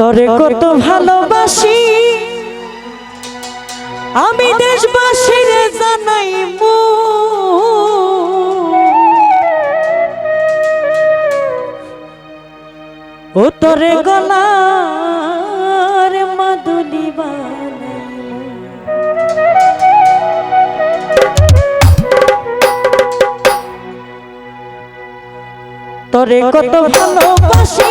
তরে কত ভালোবাসি। আমি দেশবাসীর জানাই মু। ও তরে গলার মাদুলি তরে কত ভালোবাসি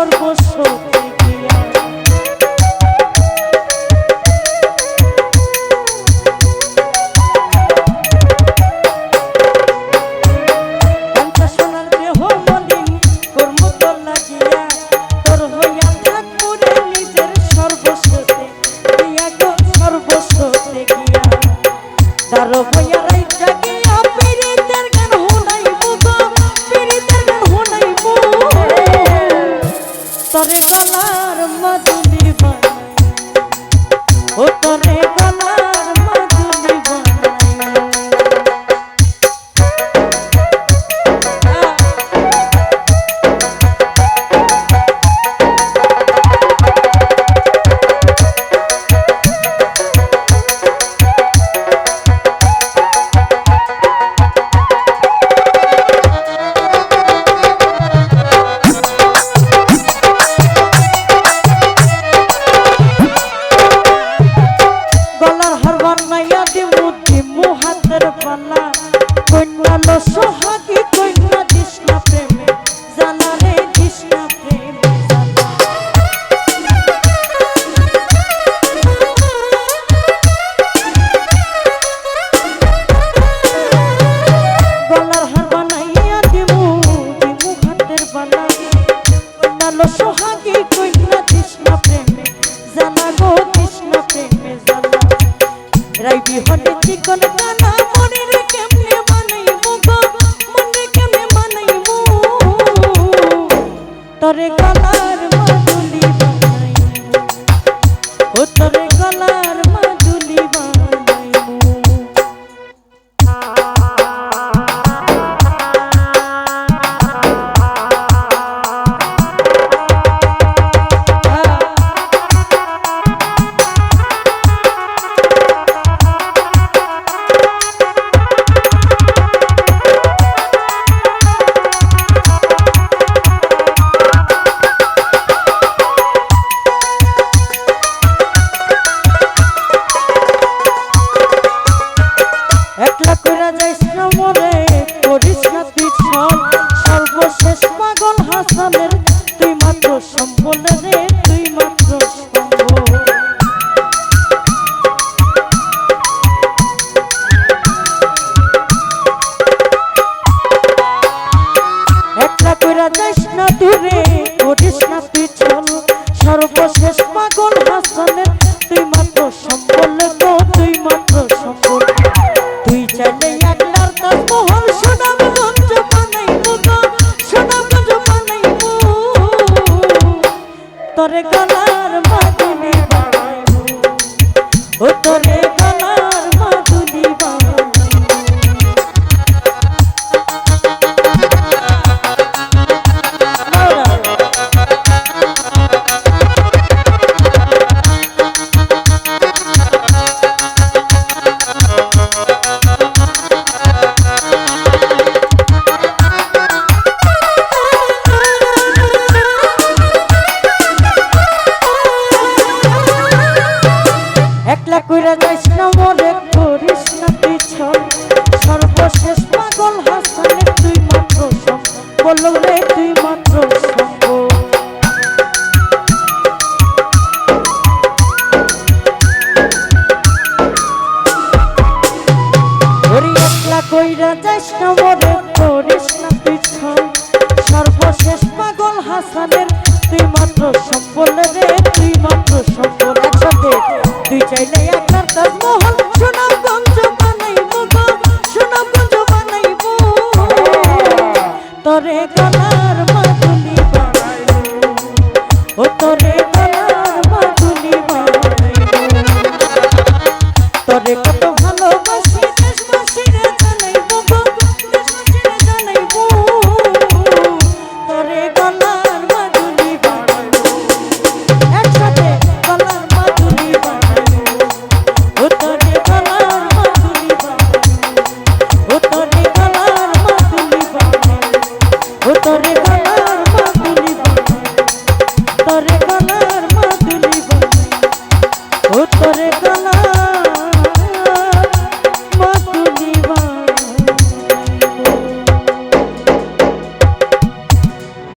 সর্বস্ব করে গলা ও তোরে গলার একলা কইরা যাইস না মরে করিস না পিছন। সর্বশেষ পাগল হাসানের তুই মাত্র সঙ্গ বলল রে তুই মাত্র সঙ্গ কইরা যাইস না